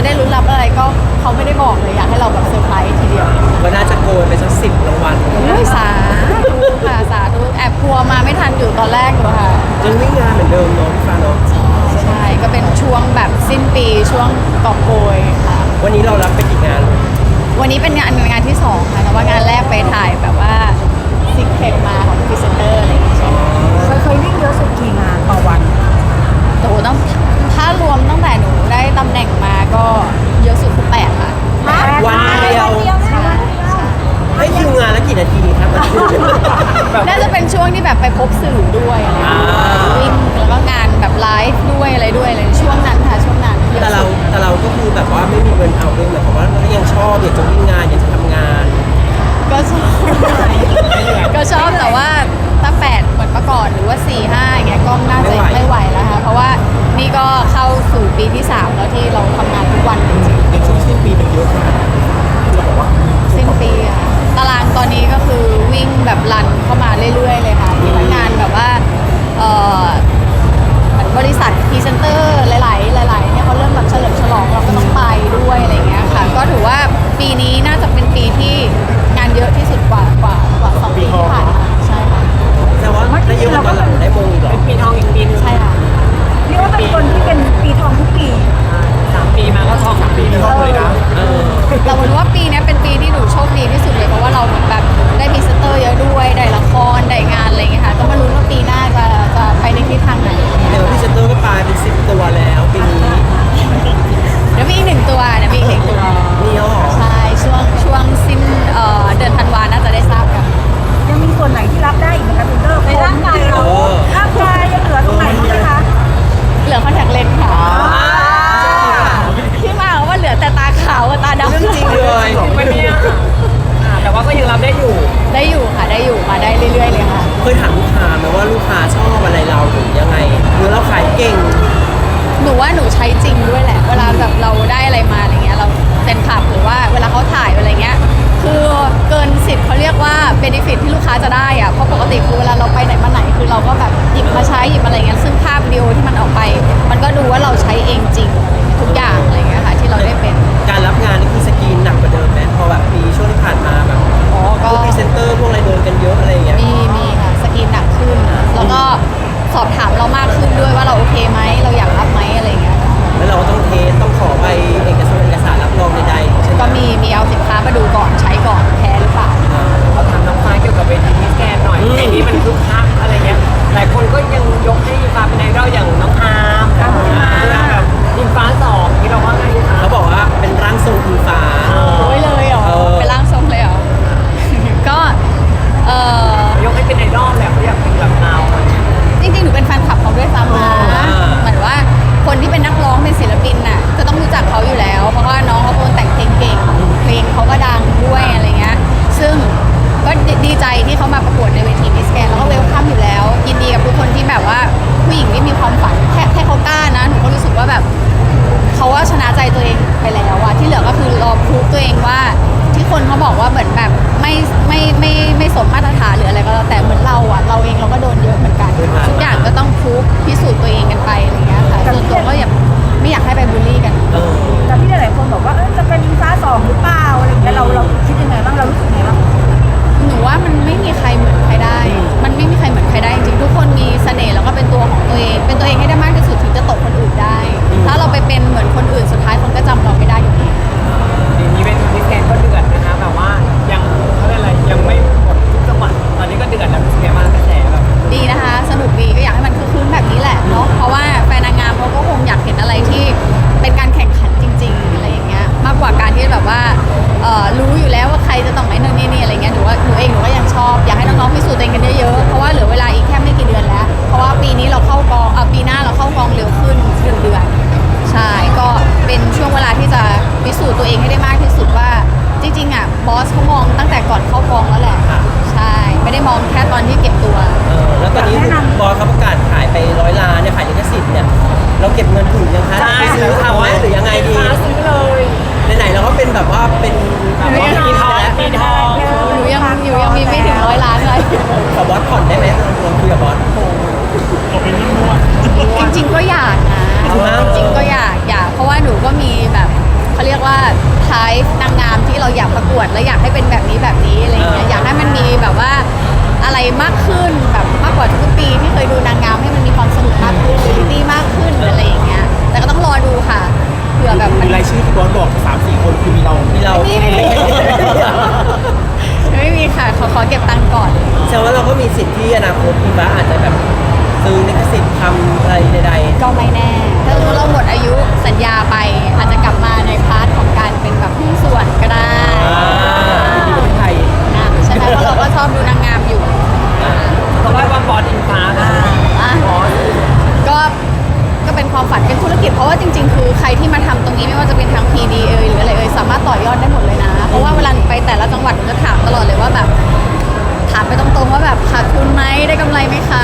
จะได้ลุ้นรับอะไรก็เขาไม่ได้บอกเลยอยากให้เราแบบเซอร์ไพรส์ทีเดียวก็น่าจะโกยไปสักสิบรางวัลอุ้ยสาธุค่ะสาธุแอบกลัวมาไม่ทันอยู่ตอนแรกอยู่ค่ะยังวิ่งงานเหมือนเดิมเนาะพี่ฟ้าเนาะใช่ก็เป็นช่วงแบบสิ้นปีช่วงกอบโกยค่ะวันนี้เรารับไปกี่งาน วันนี้เป็นงานงานที่สองค่ะแต่ว่างานแรกไปถ่ายแบบว่าซิกเทคมาของพรีเซนเตอร์อะไรอย่างเงี้ยเคยเคยวิ่งเยอะสุดกี่งานต่อวันโตต้องถ้ารวมตั้งแต่หนูได้ตำแหน่งมาก็เยอะสุดคือแปดค่ะ วันเดียว ใช่ ให้คิวงานละกี่นาทีครับ น่าจะเป็นช่วงที่แบบไปพบสื่อด้วยอะไรอย่างเงี้ยอ่าวิ่ง ไหนที่รับได้อีกไหมคะคุณเตอร์ในร่างกายเรา ร่างกายยังเหลือตรงไหนบ้างไหมคะเหลือคอนแทคเลนส์ค่ะที่มาของว่าเหลือแต่ตาขาวกับตาดำเรื่องจริงเลยจริงปะเนี่ยอ่าแต่ว่าก็ยังรับได้อยู่ ได้อยู่ค่ะได้อยู่มาได้เรื่อยๆเลยค่ะ เคยถามลูกค้าไหมว่าลูกค้าชอบอะไรเราหรือยังไงหรือเราขายเก่ง หนูว่าหนูใช้จริงด้วยแหละ เวลาแบบเราได้อะไรมาอะไรเงี้ยเราแฟนคลับหรือว่าเวลาเขาถ่ายอะไรเงี้ย คือเกินสิทธิ์เขาเรียกว่าเบนฟิตที่ลูกค้าจะได้อะเพราะปกติคือเวลาเราไปไหนมาไหนคือเราก็แบบหยิบมาใช้หยิบอะไรเงี้ยซึ่งภาพวิดีโอที่มันออกไป มันก็ดูว่าเราใช้เองจริงทุกอย่างอะไรเงี้ยค่ะที่เราได้เป็นการรับงานนี่คือสกรีนหนักกว่าเดิมไหมพอแบบปีช่วงที่ผ่านมาแบบอ๋อก็พวกพรีเซนเตอร์พวกอะไรโดนกันเยอะอะไรอย่างเงี้ยมีมีค่ะ น่อยอืมปีนี้มันคึก บอกว่าเหมือนแบบไม่ไม่ไม่ไม่สมมาตรฐานหรืออะไรก็แล้วแต่เหมือนเราอะเราเองเราก็โดนเยอะเหมือนกัน ทุกอย่างก็ต้องพรูฟพิสูจน์ตัวเองกันไปอะไรเงี้ยค่ะส่วนตัวก็อย่า ละเนาะเพราะว่าแฟนนางงามเขาก็คงอยากเห็นอะไรที่เป็นการแข่งขันจริง ๆ อะไรอย่างเงี้ยมากกว่าการที่แบบว่าเอ่อรู้อยู่แล้วว่าใครจะต้องไอ้นั่นนี่นี่อะไรเงี้ยหนูว่าหนูเองหนูก็ยังชอบ อยากให้น้องๆพิสูจน์ตัวเองกันเยอะๆ ขอบอสผ่อนได้ไหมลองคุยกับบอส จริงๆก็อยากนะจริงมากจริงๆก็อยากอยาก เพราะว่าหนูก็มีแบบ type นางงามที่เราอยากประกวดและอยากให้เป็นแบบนี้แบบนี้อะไรอย่างเงี้ยอยากให้มันมีแบบว่าอะไรมากขึ้นแบบมากกว่าทุกปีที่เคยดูนางงามให้มันมีความสนุกมากขึ้นเรียลิตี้มากขึ้นอะไรอย่างเงี้ยแต่ก็ต้องรอดูค่ะเผื่อแบบมัน มีรายชื่อที่บอสบอกสามสี่คนคือมีเรามีเรา ไม่มีไม่มี ค่ะ ขอขอเก็บตังค์ก่อน แสดงว่าเราก็มีสิทธิ์ที่อนาคตพี่ฟ้าอาจจะแบบซื้อลิขสิทธิ์ทำอะไรใดก็ไม่แน่ ถ้าสมมติเราหมดอายุสัญญาไป อาจจะกลับมาในพาร์ทของการเป็นแบบหุ้นส่วนก็ได้ๆอ่าที่ประเทศไทยนะใช่ไหมเพราะเราก็ชอบดูนางงามอยู่เพราะว่าว่าบอสอิงฟ้านะอะก็ก็เป็นความฝันเป็นธุรกิจเพราะว่าจริง ๆ คือใครที่มาทำตรงนี้ไม่ว่าจะเป็นทาง PD เอยหรืออะไรเอยสามารถต่อยอดได้หมดเลยนะ เพราะว่าเวลาหนูไปแต่ละจังหวัดหนูจะถามตลอดเลยว่าแบบถามไปตรงๆว่าแบบขาดทุนไหมได้กำไรไหมคะ